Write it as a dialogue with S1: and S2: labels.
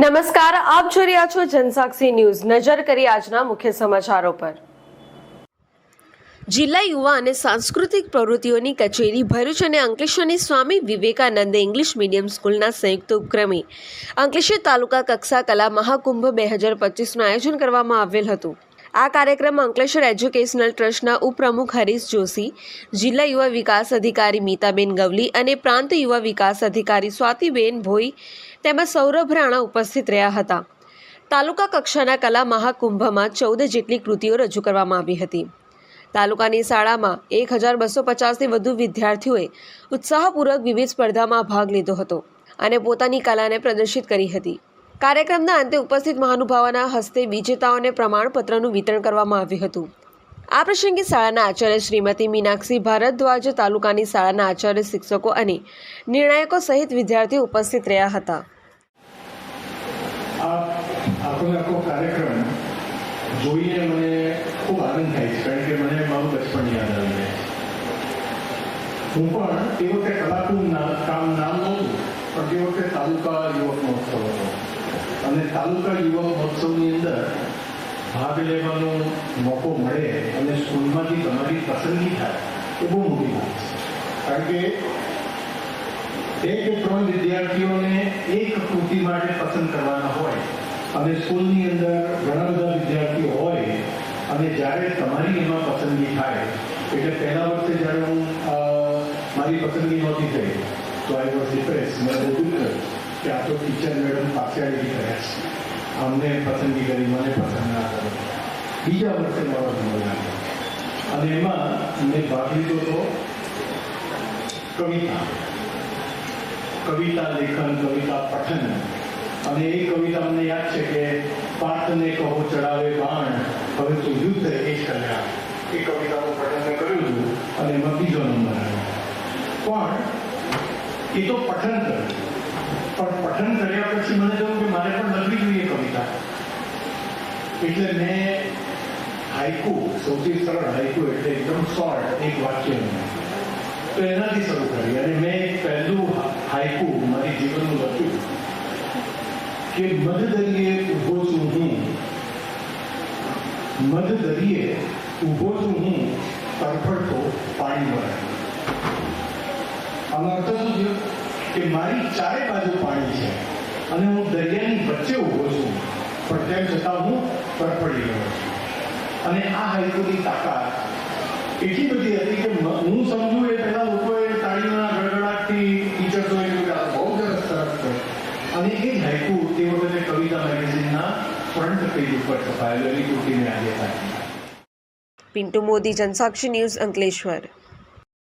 S1: નમસ્કાર, આપ જોઈ રહ્યા છો જનસાક્ષી ન્યૂઝ. નજર કરી આજના મુખ્ય સમાચારો પર. જિલ્લા યુવા અને સાંસ્કૃતિક પ્રવૃત્તિઓની કચેરી ભરૂચ અને અંકલેશ્વરની સ્વામી વિવેકાનંદ ઇંગ્લિશ મીડિયમ સ્કૂલના સંયુક્ત ઉપક્રમે અંકલેશ્વર તાલુકા કક્ષા કલા મહાકુંભ બે હજાર પચીસનું આયોજન કરવામાં આવેલ હતું. આ કાર્યક્રમ અંકલેશ્વર એજ્યુકેશનલ ટ્રસ્ટના ઉપપ્રમુખ હરીશ જોશી, જિલ્લા યુવા વિકાસ અધિકારી મીતાબેન ગવલી અને પ્રાંત યુવા વિકાસ અધિકારી સ્વાતિબેન ભોઈ તેમજ સૌરભ રાણા ઉપસ્થિત રહ્યા હતા. તાલુકા કક્ષાના કલા મહાકુંભમાં ચૌદ જેટલી કૃતિઓ રજૂ કરવામાં આવી હતી. તાલુકાની શાળામાં એક હજાર બસો પચાસથી વધુ વિદ્યાર્થીઓએ ઉત્સાહપૂર્વક વિવિધ સ્પર્ધામાં ભાગ લીધો હતો અને પોતાની કલાને પ્રદર્શિત કરી હતી. કાર્યક્રમના અંતે ઉપસ્થિત મહાનુભાવોના હસ્તે વિજેતાઓને પ્રમાણપત્રનું વિતરણ કરવામાં આવ્યું હતું. આ પ્રસંગે શાળાના આચાર્ય શ્રીમતી મીનાક્ષી ભારદ્વાજ, તાલુકાની શાળાના આચાર્ય શિક્ષકો અને નિર્ણાયકો સહિત વિદ્યાર્થીઓ ઉપસ્થિત રહ્યા હતા.
S2: હું પણ તે વખતે કલાકનું કામ નામ નહોતું, પણ તે વખતે તાલુકા યુવક મહોત્સવ હતો અને તાલુકા યુવક મહોત્સવની અંદર ભાગ લેવાનો મોકો મળે અને સ્કૂલમાંથી તમારી પસંદગી થાય, એ બહુ મોટી વાત છે. કારણ કે એક ત્રણ વિદ્યાર્થીઓને એક કૃતિ માટે પસંદ કરવાના હોય અને સ્કૂલની અંદર ઘણા બધા વિદ્યાર્થીઓ હોય અને જ્યારે તમારી એમાં પસંદગી થાય, એટલે પહેલા વર્ષે જ્યારે હું મારી પસંદગી નહોતી થઈ, તો આઈ વોઝ ડિપ્રેસ મેં દુઃખ થયું. કે આ તો ટીચર મેડમ પાર્શિયાલિટી કર્યા છે. અમને પસંદગી કરી, મને પસંદ ના કરો. બીજા વર્ષે મારો જન્મ અને એમાં મેં ભાગ લીધો તો કવિતા. કવિતા લેખન, કવિતા પઠન. અને એ કવિતા મને યાદ છે કે પાર્થને કહો, ચડાવે બાણ. હવે તો યુદ્ધ એ કલ્યાણ. એ કવિતાનું પઠન મેં કર્યું હતું અને એમાં બીજો નંબર આવ્યો. પણ એ તો પઠન કર્યું પણ પઠન કર્યા પછી મને થયું કે મારે પણ લખવી જોઈએ કવિતા એટલે મેં હાઈકુ સૌથી સરળ હાઈકુ એટલે એકદમ શોર્ટ એક વાક્ય તો એનાથી શરૂ કરી અને મેં પહેલું હાઈકુ મારી જીવનનું લખ્યું કે મધદરિયે ઊભો છું હું મધદરિયે ઊભો છું હું તરફડતો પાણી ભરાય આનો અર્થ શું થયો કે મારી ચારે બાજુ પાણી છે અને હું દરિયાની વચ્ચે ઊભો છું પણ તેમ છતાં હું પરપડી ગયો અને આ હાઈકોની તાકાત એટલી બધી હતી કે હું સમજુ એ પહેલા લોકોએ તાળીઓના ગડગડાટથી ટીચર્સોએ એ કે બહુ સરસ સરસ છે. અને એ હાઈકુ તે વખતે કવિતા મેગેઝિનના ફ્રન્ટ પેજ ઉપર છપાયેલો કૃતિને આજે થાય
S1: પિન્ટુ મોદી, જનસાક્ષી ન્યૂઝ અંકલેશ્વર.